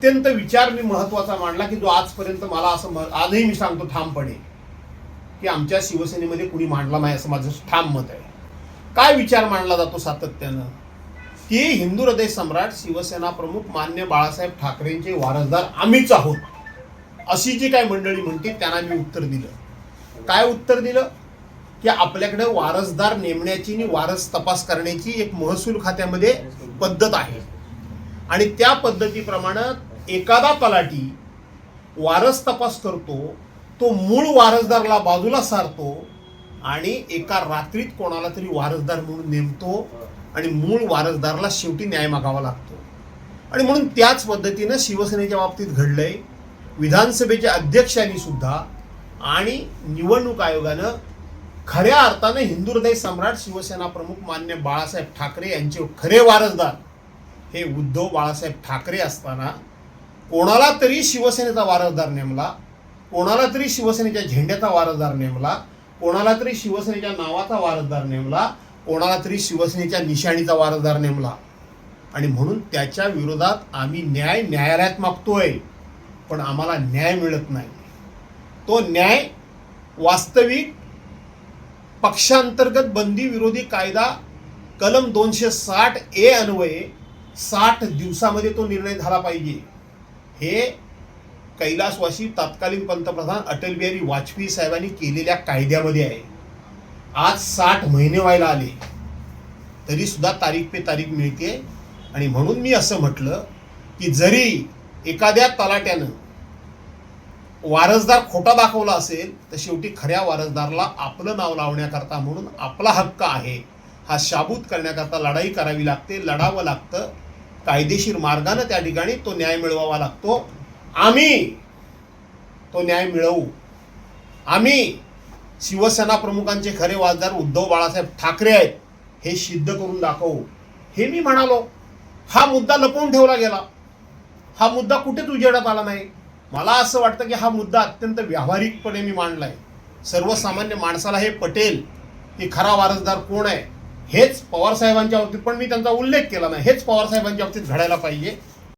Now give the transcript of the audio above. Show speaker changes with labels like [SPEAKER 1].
[SPEAKER 1] अत्यंत विचार मी महत्त्वाचा मांडला की जो आजपर्यंत मला असं म- आजही मी सांगतो ठामपणे की आमच्या शिवसेनेमध्ये कुणी मांडला नाही असं माझं ठाम मत आहे. काय विचार मांडला जातो सातत्यानं? की हिंदू हृदय सम्राट शिवसेना प्रमुख मान्य बाळासाहेब ठाकरेंचे वारसदार आम्हीच आहोत. अशी जी काय मंडळी म्हणते त्यांना मी उत्तर दिलं. काय उत्तर दिलं? की आपल्याकडे वारसदार नेमण्याची आणि वारस तपास करण्याची एक महसूल खात्यामध्ये पद्धत आहे. आणि त्या पद्धतीप्रमाणे एखादा तलाठी वारस तपास करतो तो मूळ वारसदारला बाजूला सारतो आणि एका रात्रीत कोणाला तरी वारसदार म्हणून नेमतो आणि मूळ वारसदारला शेवटी न्याय मागावा लागतो. आणि म्हणून त्याच पद्धतीनं शिवसेनेच्या बाबतीत घडलंय विधानसभेच्या अध्यक्षांनी सुद्धा आणि निवडणूक आयोगानं खऱ्या अर्थानं हिंदू हृदय सम्राट शिवसेना प्रमुख मान्य बाळासाहेब ठाकरे यांचे खरे वारसदार हे उद्धव बाळासाहेब ठाकरे असताना कोणाला तरी शिवसेनेचा वारसदार नेमला कोणाला तरी शिवसेनेच्या झेंड्याचा वारसदार नेमला कोणाला तरी शिवसेनेच्या नावाचा वारसदार नेमला कोणाला तरी शिवसेनेच्या निशाणीचा वारसदार नेमला. आणि म्हणून त्याच्या विरोधात आम्ही न्याय न्यायालयात मागतोय पण आम्हाला न्याय मिळत नाही. तो न्याय वास्तविक पक्षांतर्गत बंदी विरोधी कायदा कलम दोनशे साठ ए अन्वये साठ दिवसामध्ये तो निर्णय झाला पाहिजे. हे कैलासवासी तत्कालीन पंतप्रधान अटल बिहारी वाजपेयी साहेबांनी केलेल्या कायद्यामध्ये आहे. आज साठ महिने व्हायला आले. तरी सुद्धा तारीख पे तारीख मिळते. आणि म्हणून मी असं म्हटलं की जरी एखाद्या तलाट्यानं वारसदार खोटा दाखवला असेल तर शेवटी खऱ्या वारसदारला आपलं नाव लावण्याकरता म्हणून आपला हक्क आहे. हा शाबूत करण्याकरता लढाई करावी लागते लढावं लागतं. कायदेशीर मार्गानं त्या ठिकाणी तो न्याय मिळवावा लागतो. आम्ही तो न्याय मिळवू. आम्ही शिवसेना प्रमुखांचे खरे वाजदार उद्धव बाळासाहेब ठाकरे आहेत हे सिद्ध करून दाखवू. हे मी म्हणालो हा मुद्दा लपवून ठेवला गेला. हा मुद्दा कुठेच उजेडात आला नाही. मला असं वाटतं की हा मुद्दा अत्यंत व्यावहारिकपणे मी मांडला आहे सर्वसामान्य माणसाला हे पटेल की खरा वारसदार कोण आहे? हेच पवार साहेबांच्या बाबतीत पण मी त्यांचा उल्लेख केला नाही. हेच पवार साहेबांच्या बाबतीत घडायला पाहिजे.